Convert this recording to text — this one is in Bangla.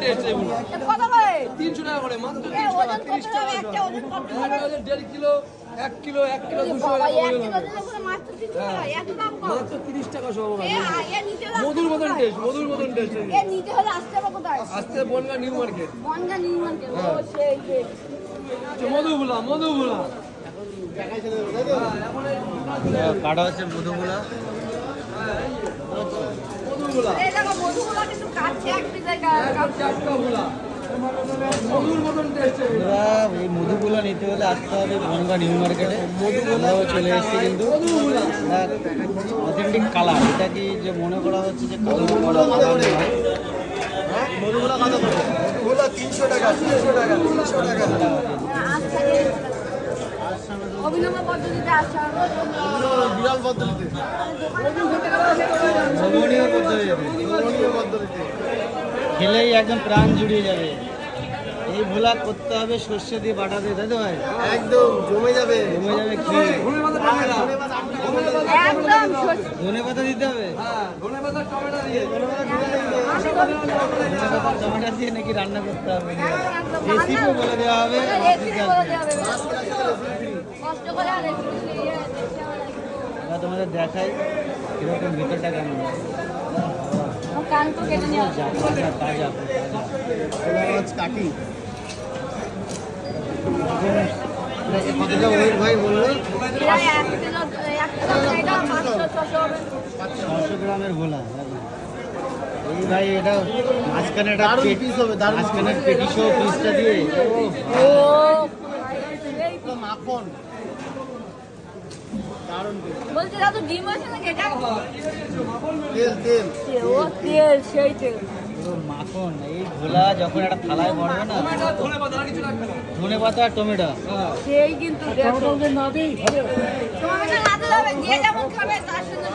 টেস্ট এগুলো তিনশো টাকা করে মাত্র এ, টাকা। তিরিশ টাকা একটা ওজন কত হবে? এখানে ওদের দেড় কিলো এক কিলো এক কিলো দুশো মাত্র হ্যাঁ। এত দাম কম। মাত্র তিরিশ টাকা সব মধুর আসতে মতন টেস্ট মধুর মতন টেস্ট আসতে Bongaon new market. Bongaon new market. ও, হ্যাঁ। সেই, সেই। মধুগুলা মধুগুলা। কাটা হচ্ছে মধুগুলা মধুগুলা এই দেখো, মধুগুলো কিন্তু কাটছে এক পিসের গা- কাটছে। চারটা গুলা মধুর মতন টেস্ট আমরা এই মধুগুলা নিতে হলে আসতে হবে বনগা নিউ মার্কেটে। মধুগুলাও চলে এসেছে কিন্তু। অথেন্টিক কালার এটা কি যে মনে করা হচ্ছে যে মধুগুলা তিনশো টাকা তিনশো টাকা তিনশো টাকা। অভিনব পদ্ধতিতে আসতে হবে। বিড়াল পদ্ধতিতে। পদ্ধতিতে। খেলেই একদম প্রাণ জুড়িয়ে যাবে। এই ভোলা করতে হবে সর্ষে দিয়ে বাটা দিয়ে তাই তো ভাই? একদম জমে যাবে। জমে যাবে খেয়ে। ধনে পাতা দিতে হবে? হ্যাঁ ধনে পাতা টমেটো দিয়ে। টমেটো দিয়ে। নাকি রান্না করতে হবে? রেসিপি বলে দেওয়া হবে তোমাদের দেখাই এরকম ভিতরটা কেমন কেটে কতটা ওয়েট ভাই বলল এটা কিলো এটা ছশো হবে ছশো গ্রামের ভোলা এই ভাই এটা মাঝখানে একটা দারুণ হবে, দারুণ মাঝখানে পেটি সহ পিসটা দিয়ে ও মাখন। বলছি দাদু ডিম আছে না এটা তেল তেল। ও তেল সেই তেল। মাখন। এই ঘোলা যখন একটা থালায় ভরবে না ধনে পাতা আর টমেটো। সেই কিন্তু না দিই যেমন খাবে তার সঙ্গে